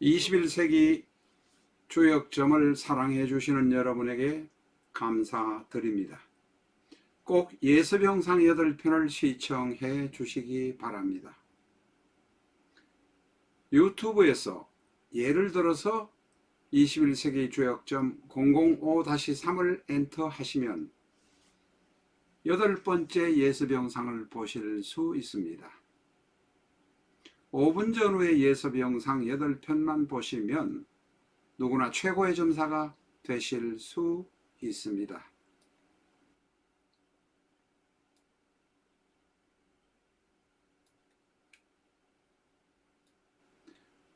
21세기 주역점을 사랑해 주시는 여러분에게 감사드립니다. 꼭 예습영상 8편을 시청해 주시기 바랍니다. 유튜브에서 예를 들어서 21세기 주역점 005-3을 엔터 하시면 여덟 번째 예습 영상을 보실 수 있습니다. 5분 전후의 예습 영상 8편만 보시면 누구나 최고의 점사가 되실 수 있습니다.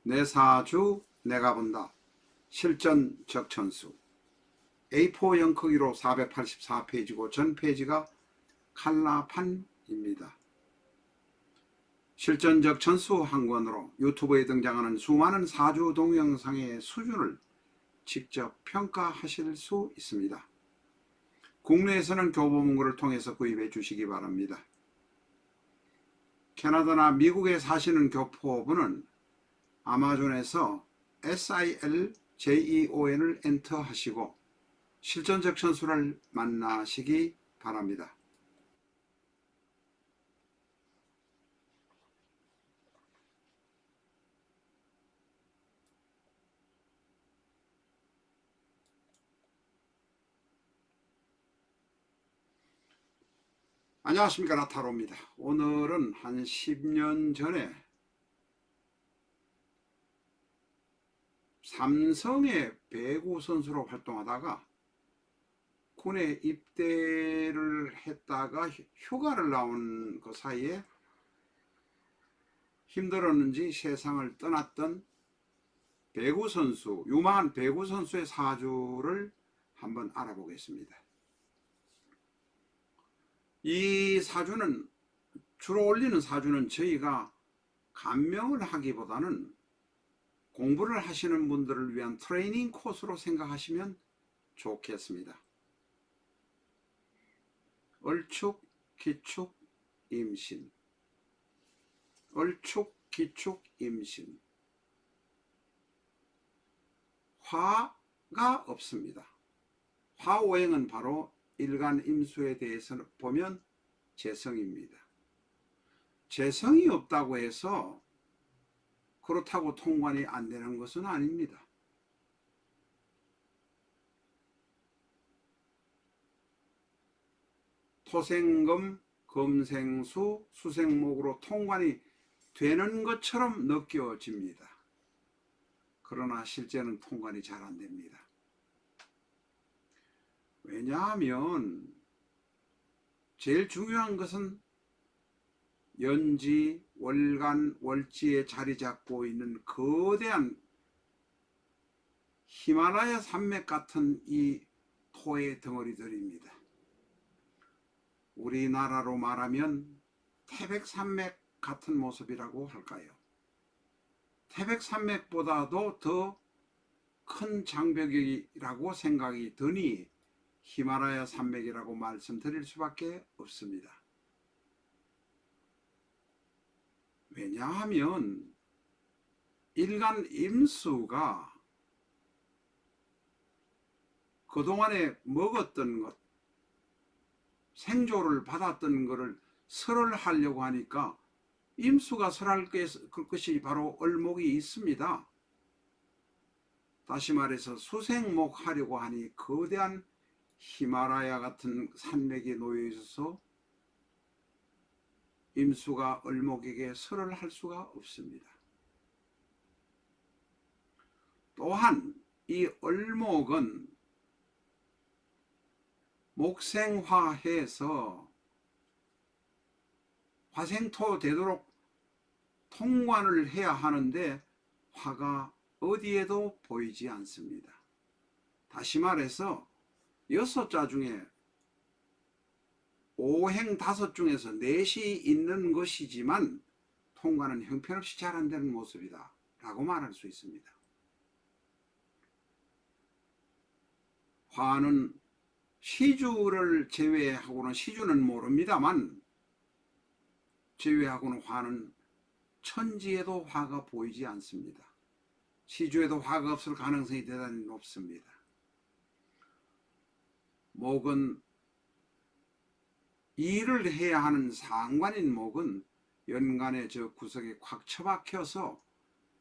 내 사주 내가 본다. 실전 적천수 A4 영 크기로 484페이지고 전 페이지가 칼라판입니다. 실전적 전수 한 권으로 유튜브에 등장하는 수많은 사주 동영상의 수준을 직접 평가하실 수 있습니다. 국내에서는 교보문고를 통해서 구입해 주시기 바랍니다. 캐나다나 미국에 사시는 교포분은 아마존에서 SILJEON을 엔터 하시고 실전적 천수를 만나시기 바랍니다. 안녕하십니까 나타로입니다. 오늘은 한 10년 전에 삼성의 배구 선수로 활동하다가 군에 입대를 했다가 휴가를 나온 그 사이에 힘들었는지 세상을 떠났던 배구 선수, 유망한 배구 선수의 사주를 한번 알아보겠습니다. 이 사주는 주로 올리는 사주는 저희가 감명을 하기보다는 공부를 하시는 분들을 위한 트레이닝 코스로 생각하시면 좋겠습니다. 얼축, 기축, 임신 얼축, 기축, 임신 화가 없습니다. 화오행은 바로 일간 임수에 대해서 보면 재성입니다. 재성이 없다고 해서 그렇다고 통관이 안 되는 것은 아닙니다. 토생금, 금생수, 수생목으로 통관이 되는 것처럼 느껴집니다. 그러나 실제는 통관이 잘 안 됩니다. 왜냐하면 제일 중요한 것은 연지, 월간, 월지에 자리 잡고 있는 거대한 히말라야 산맥 같은 이 토의 덩어리들입니다. 우리나라로 말하면 태백산맥 같은 모습이라고 할까요? 태백산맥보다도 더 큰 장벽이라고 생각이 드니 히말라야 산맥이라고 말씀드릴 수밖에 없습니다. 왜냐하면 일간 임수가 그동안에 먹었던 것, 생조를 받았던 것을 설을 하려고 하니까 임수가 설할 것이 바로 얼목이 있습니다. 다시 말해서 수생목 하려고 하니 거대한 히마라야 같은 산맥에 놓여 있어서 임수가 얼목에게 설을 할 수가 없습니다. 또한 이 얼목은 목생화해서 화생토 되도록 통관을 해야 하는데 화가 어디에도 보이지 않습니다. 다시 말해서 여섯 자 중에 오행 다섯 중에서 넷이 있는 것이지만 통과는 형편없이 잘 안 되는 모습이다 라고 말할 수 있습니다. 화는 시주를 제외하고는 시주는 모릅니다만 제외하고는 화는 천지에도 화가 보이지 않습니다. 시주에도 화가 없을 가능성이 대단히 높습니다. 목은 일을 해야 하는 상관인 목은 연간의 저 구석에 꽉 처박혀서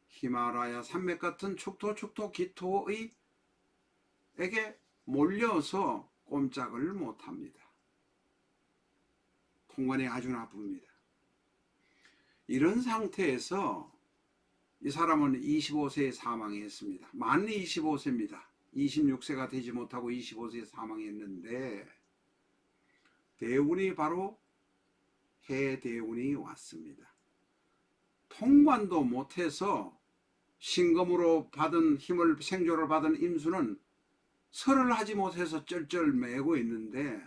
히마라야 산맥 같은 축토 축토 기토의 에게 몰려서 꼼짝을 못합니다. 통관이 아주 나쁩니다. 이런 상태에서 이 사람은 25세에 사망했습니다. 만 25세입니다. 26세가 되지 못하고 25세에 사망했는데 대운이 바로 해대운이 왔습니다. 통관도 못해서 신금으로 받은 힘을 생조를 받은 임수는 설을 하지 못해서 쩔쩔 매고 있는데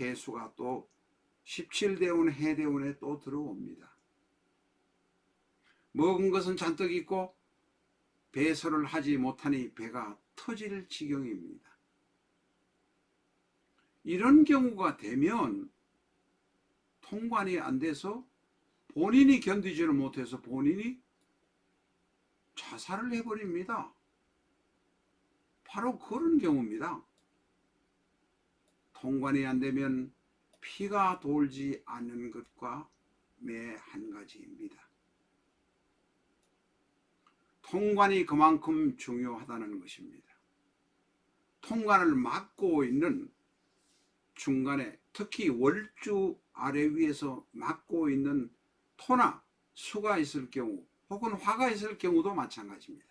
해수가 또 17대운 해대운에 또 들어옵니다. 먹은 것은 잔뜩 있고 배설을 하지 못하니 배가 터질 지경입니다. 이런 경우가 되면 통관이 안 돼서 본인이 견디지를 못해서 본인이 자살을 해버립니다. 바로 그런 경우입니다. 통관이 안 되면 피가 돌지 않는 것과 매 한 가지입니다. 통관이 그만큼 중요하다는 것입니다. 통관을 막고 있는 중간에 특히 월주 아래 위에서 막고 있는 토나 수가 있을 경우 혹은 화가 있을 경우도 마찬가지입니다.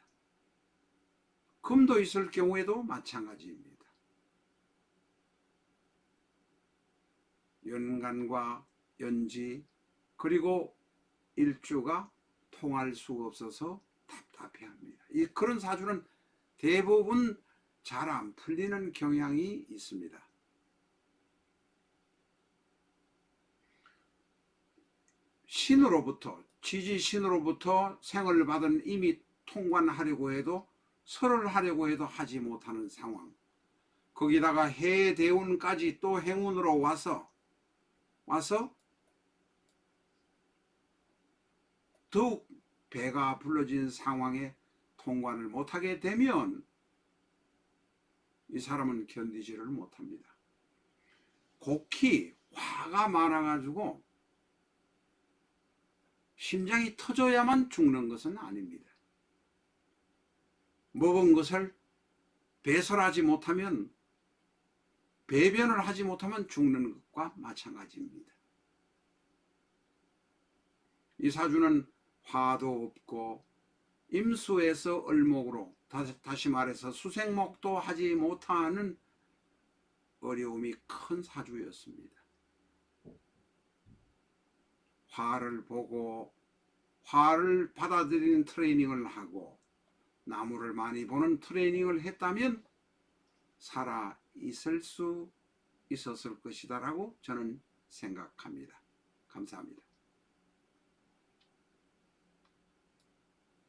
금도 있을 경우에도 마찬가지입니다. 연간과 연지 그리고 일주가 통할 수 없어서 답답해합니다. 이 그런 사주는 대부분 잘 안 풀리는 경향이 있습니다. 신으로부터 지지 신으로부터 생을 받은 이미 통관하려고 해도 설을 하려고 해도 하지 못하는 상황. 거기다가 해 대운까지 또 행운으로 와서 와서 더욱 배가 불러진 상황에 통관을 못하게 되면 이 사람은 견디지를 못합니다. 곡히 화가 많아가지고 심장이 터져야만 죽는 것은 아닙니다. 먹은 것을 배설하지 못하면 배변을 하지 못하면 죽는 것과 마찬가지입니다. 이 사주는 화도 없고 임수에서 을목으로 다시 말해서 수생목도 하지 못하는 어려움이 큰 사주였습니다. 화를 보고 화를 받아들이는 트레이닝을 하고 나무를 많이 보는 트레이닝을 했다면 살아 있을 수 있었을 것이다 라고 저는 생각합니다. 감사합니다.